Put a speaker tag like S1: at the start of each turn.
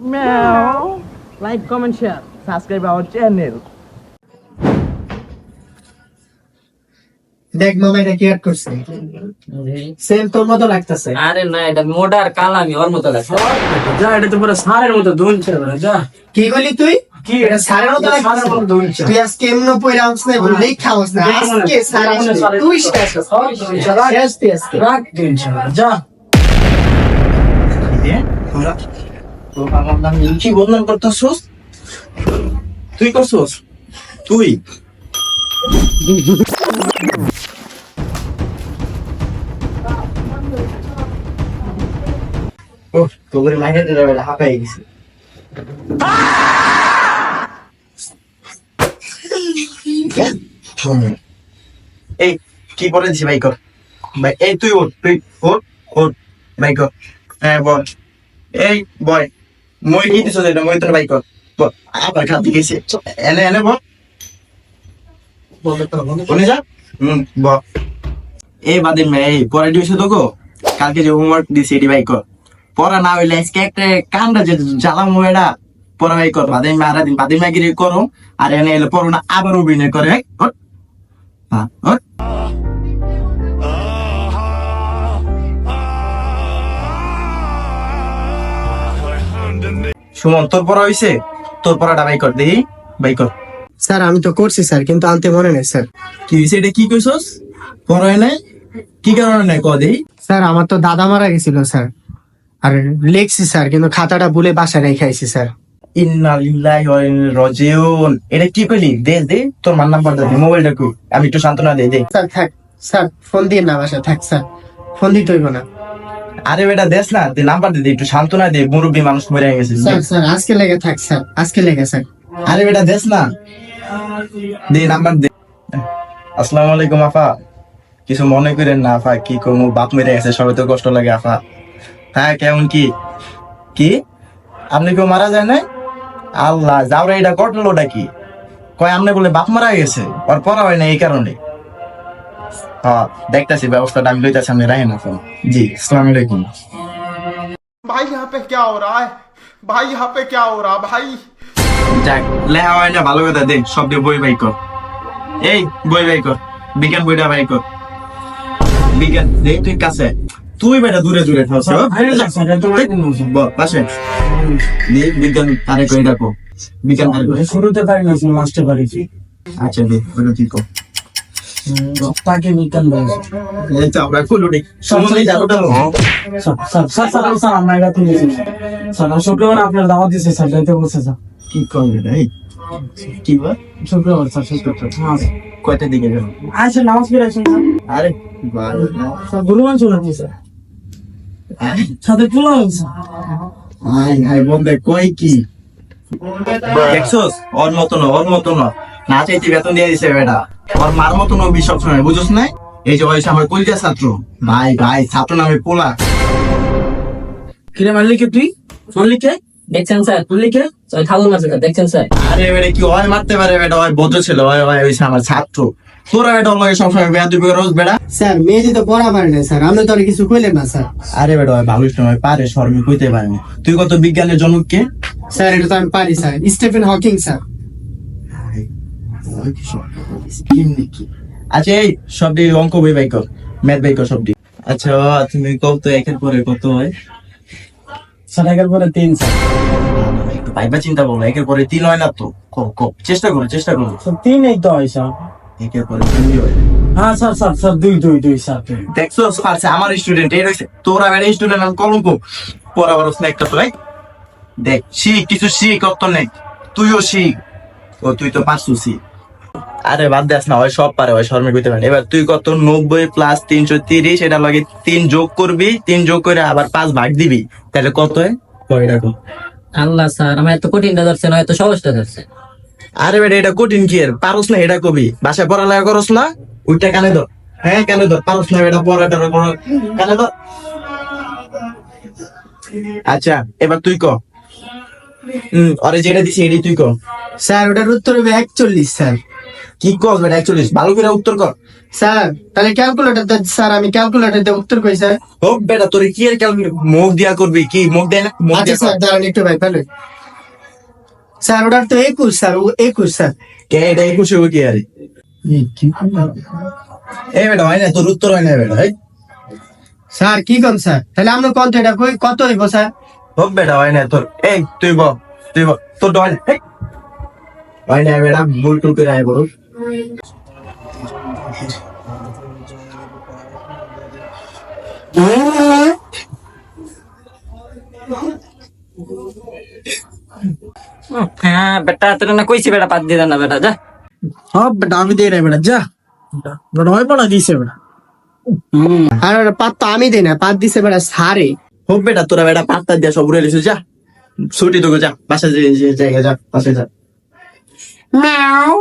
S1: Meow. Like, comment, share. Subscribe our channel.
S2: দেখ মামা এটা কি অ্যাড করছে? সেম তোর মতো লাগতেছে।
S3: আরে না এটা মোটার কালামি ওর মতো লাগছে।
S1: যা এটা তো পুরো সারের মতো দুলছে না যা।
S2: কি বলি তুই?
S1: কি?
S2: এটা সারের মতো
S1: এটা সারের মতো দুলছে।
S2: লাগতেছে তুই আজকে এমন পয়রা আনছ না বলে লেখা আনছ না আজকে সার আসবে তুই শেষ শেষ তুই আজকে।
S1: রাখ
S4: তুই করছস তুই?
S2: হাঁপাই গেছে।
S4: এই, কি পরে দিছি ভাই, কর। ভাই, এই তুই ওঠ তুই ওঠ ওঠ। ভাই, কর। হ্যাঁ বল। এই, বয়। মই কি দিছ এটা মই কর বল আবার খাতে গেছে। এনে এনে বল বলে যা। বল এই বাদে মে, এই পরে দিয়েছে তো গো কালকে যে হোমওয়ার্ক দিছি এটি ভাই কর পড়া না হইলে আজকে একটা কান্দা যে জ্বালাম এটা পড়া ভাই বাদে মারা দিন বাদে মাগিরি করো আর এনে এলে না, আবার অভিনয় করে। ওঠ হ্যাঁ। সুমন তোর পড়া হইছে? তোর পড়াটা বাই কর দেখি বাই কর।
S2: স্যার আমি তো করছি স্যার কিন্তু আনতে মনে নেই স্যার।
S4: কি হইছে এটা কি কইছস? পড়া হয় নাই? কি কারণে নাই? ক দেই
S2: স্যার আমার তো দাদা মারা গেছিল স্যার। আর লিখছি স্যার কিন্তু খাতাটা ভুলে বাসায় রেখে আইছি স্যার।
S4: ইন্না লিল্লাহি ওয়া ইন্না রাজিউন। এটা কি কইলি? দে দে তোর মান নাম্বার দে মোবাইলটা কই আমি একটু সান্ত্বনা দে দে।
S2: স্যার থাক স্যার ফোন দিয়ে না বাসা থাক স্যার। ফোন দিতে হইব না।
S4: আরে বেটা দেশ না তুই নাম্বার দে দে একটু সান্ত্বনা দিয়ে মুরব্বী মানুষ মরে গেছে।
S2: স্যার স্যার আজকে লেগে থাক স্যার আজকে লেগে স্যার।
S4: আরে বেটা দেশ না। দে নাম্বার দে। আসসালামু আলাইকুম আফা। কিছু মনে করেন না আফা কি করব? বাপ মেরে গেছে সবাই তো কষ্ট লাগে আফা। হ্যাঁ কেমন কি? কি? আপনি কেউ মারা যায় না আল্লাহ যাওরা এটা ঘটলোটা কি? কয় আপনি বলে বাপ মারা গেছে ওর পড়া হয় না এই কারণে। দেখতেছি ব্যবস্থাটা আমি লইতেছি আপনি রাখেন এখন জি আসসালামু আলাইকুম
S5: भाई यहाँ पे क्या हो रहा है भाई यहाँ पे क्या हो रहा है भाई
S4: যাক লেহা হয় না ভালো কথা দে সব দিয়ে বই বাই কর এই বই বাই কর বিজ্ঞান বইটা বাই কর বিজ্ঞান দে তুই কাছে তুই বেটা দূরে দূরে থাকছ
S1: ভাইরে যাচ্ছে এটা তো একদিন বলছে
S4: বল পাশে দে বিজ্ঞান তারে কই রাখো বিজ্ঞান তারে কই
S1: শুরুতে পারি না মাস্টার পারিছি
S4: আচ্ছা দে ওটা ঠিক কর
S1: তাকে বিজ্ঞান বলেছে
S4: এই তো আমরা কুলু সময় যাব তো
S1: sir sir sir sir sir আমরা এটা তুলেছি স্যার শুক্রবার আপনার দাওয়াত দিয়েছে স্যার যাইতে বলছে স্যার
S4: কি করবে রে কি বল
S1: শুক্রবার স্যার শুক্রবার হ্যাঁ
S4: কয়টা দিকে যাব
S1: আচ্ছা নামাজ পড়ে আসুন স্যার
S4: আরে
S1: স্যার গুরুমান চলে আসুন স্যার সাথে স্যার
S4: আই হাই বন্ধে কই কি দেখছস ওর মতো না ওর মতো না না চাইতে বেতন দিয়ে দিছে বেটা ওর মার মতো নবী সবসময় বুঝছ না এই যে ওই আমার কলিজা ছাত্র। ভাই ভাই ছাত্র নামে পোলা।
S1: কিরে মারলি কে তুই? মারলি কে?
S3: দেখছেন স্যার
S1: মারলি কে?
S3: ঠাকুর মাছ দেখছেন স্যার?
S4: আরে বেটা কি হয়? মারতে পারে বেটা ওই ভদ্র ছিল ওই ওই আমার ছাত্র। তোরা বেটা লগে সবসময় বেয়া দুই রোজ বেটা।
S2: স্যার মেয়েজি তো পড়া পারে না স্যার আমি তো আর কিছু কইলেন না স্যার।
S4: আরে বেটা ওই ভালো সময় পারে শর্মে কইতে পারে না। তুই কত বিজ্ঞানের জনক কে?
S2: স্যার এটা তো আমি পারি স্যার। Stephen Hawking sir.
S4: আচ্ছা এই অঙ্ক বই ম্যাথ আচ্ছা তুমি কত একের পরে কত হয়?
S1: স্যার একের পরে তিন
S4: একটু ভাইবা চিন্তা করো একের পরে তিন হয় না তো? কো- কো- চেষ্টা করো চেষ্টা করো।
S1: তিন এই তো হয় স্যার।
S4: একের পরে দুই হয়।
S1: হ্যাঁ স্যার স্যার স্যার দুই দুই দুই স্যার
S4: দেখছ পারছে আমার স্টুডেন্ট এই রয়েছে। তোরা বেড়ে স্টুডেন্ট কলঙ্ক। তো রাই দেখ শিখ কিছু শিখ অত নেই। তুইও শিখ। ও তুই তো পারছু শিখ। আরে বাদ দেস না ওই সব পারে ওই শর্মে কইতে পারে এবার তুই কত? নব্বই প্লাস তিনশো তিরিশ এটা লগে তিন যোগ করবি তিন যোগ করে আবার পাঁচ ভাগ দিবি। তাহলে কত হয়? কয় রাখো
S3: আল্লাহ স্যার আমার এত কঠিনটা ধরছে না এত সহজটা ধরছে
S4: আরে বেটা এটা কঠিন কি এর? পারস না এটা কবি। বাসায় পড়ালেখা করস না? ওইটা কানে ধর। হ্যাঁ কানে ধর পারস না এটা পড়াটা কোনো কানে ধর। আচ্ছা এবার তুই ক। হম আরে যেটা দিছি এটাই তুই ক।
S2: স্যার ওটার উত্তর হবে একচল্লিশ স্যার।
S4: কি কস বেটা একচল্লিশ? ভালো করে উত্তর কর।
S2: স্যার তাহলে ক্যালকুলেটর দেন স্যার আমি ক্যালকুলেটর দিয়ে উত্তর কই স্যার।
S4: ও বেটা তোর কি এর ক্যালকুলেট মুখ দিয়া করবি? কি মুখ দেয় না? মুখ
S2: আচ্ছা
S4: দিয়া
S2: স্যার
S4: কর।
S2: দাঁড়ান একটু ভাই তাহলে। স্যার ওটার তো একুশ স্যার ও একুশ স্যার।
S4: কে এটা একুশে হবে কি আরে? এই বেটা হয় না তোর উত্তর হয় না বেটা এই
S2: স্যার কি কম স্যার? তাহলে আমরা কত এটা কই কত হইব স্যার?
S4: হোক বেটা হয় না তোর এই তুই ব তুই ব তোর ডয় না। হয় না টুল করে আয় বড়
S3: হ্যাঁ বেটা তোর না কইছি বেটা পাত দিয়ে দেন না বেটা যা।
S1: হ্যাঁ বেটা আমি দিয়ে নাই বেটা যা। বেটা হয় পড়া দিছে বেটা।
S2: আর পাত তো আমি দিই না পাত দিছে বেটা সারে।
S4: হোক বেটা তোরা বেটা পাত্তা দিয়া সব উড়ে লিছিস যা। ছুটি তোকে যা বাসা যে যে জায়গা যা বাসা যা। meow.